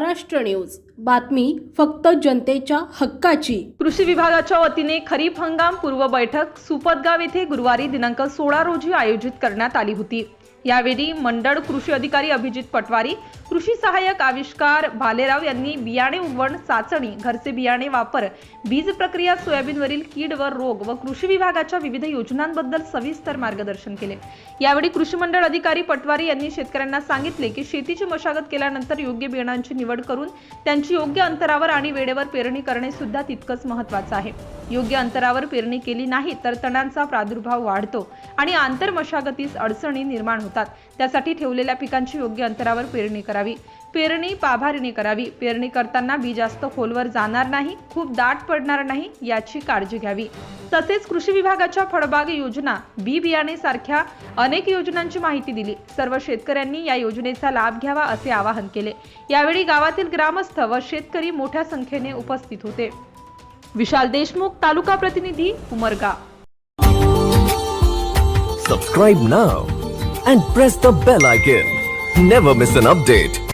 Maharashtra news. बातमी फक्त जनतेच्या हक्काची. कृषी विभागाच्या वतीने खरीप हंगाम पूर्व बैठक सुपतगाव येथे गुरुवारी दिनांक सोळा रोजी आयोजित करण्यात आली होती. यावेळी मंडळ कृषी अधिकारी अभिजित पटवारी कृषी सहाय्यक आविष्कार भालेराव यांनी बियाणे उगवण चाचणी घरचे बियाणे वापर बीज प्रक्रिया सोयाबीनवरील कीड व रोग व कृषी विभागाच्या विविध योजनांबद्दल सविस्तर मार्गदर्शन केले. यावेळी कृषी मंडळ अधिकारी पटवारी यांनी शेतकऱ्यांना सांगितले की शेतीची मशागत केल्यानंतर योग्य बियाणांची निवड करून त्यांची योग्य अंतरावर आणि वेळेवर पेरणी करणे सुद्धा तितकंच महत्वाचं आहे. योग्य अंतरावर पेरणी केली नाही तर तणांचा प्रादुर्भाव वाढतो आणि आंतर मशागतीस अडचणी निर्माण होतात. त्यासाठी ठेवलेल्या पिकांची योग्य अंतरावर पेरणी करावी. पेरणी पाभारीने करावी. पेरणी करताना बी जास्त खोलवर जाणार नाही खूप दाट पडणार नाही याची काळजी घ्यावी. तसेच कृषी विभागाच्या फळबाग योजना बी बियाणे सारख्या अनेक योजनांची माहिती दिली. सर्व शेतकऱ्यांनी या योजनेचा लाभ घ्यावा असे आवाहन केले. यावेळी गावातील ग्रामस्थ व शेतकरी मोठ्या संख्येने उपस्थित होते. विशाल देशमुख तालुका प्रतिनिधी Umarga Subscribe now and press the bell icon. Never miss an update.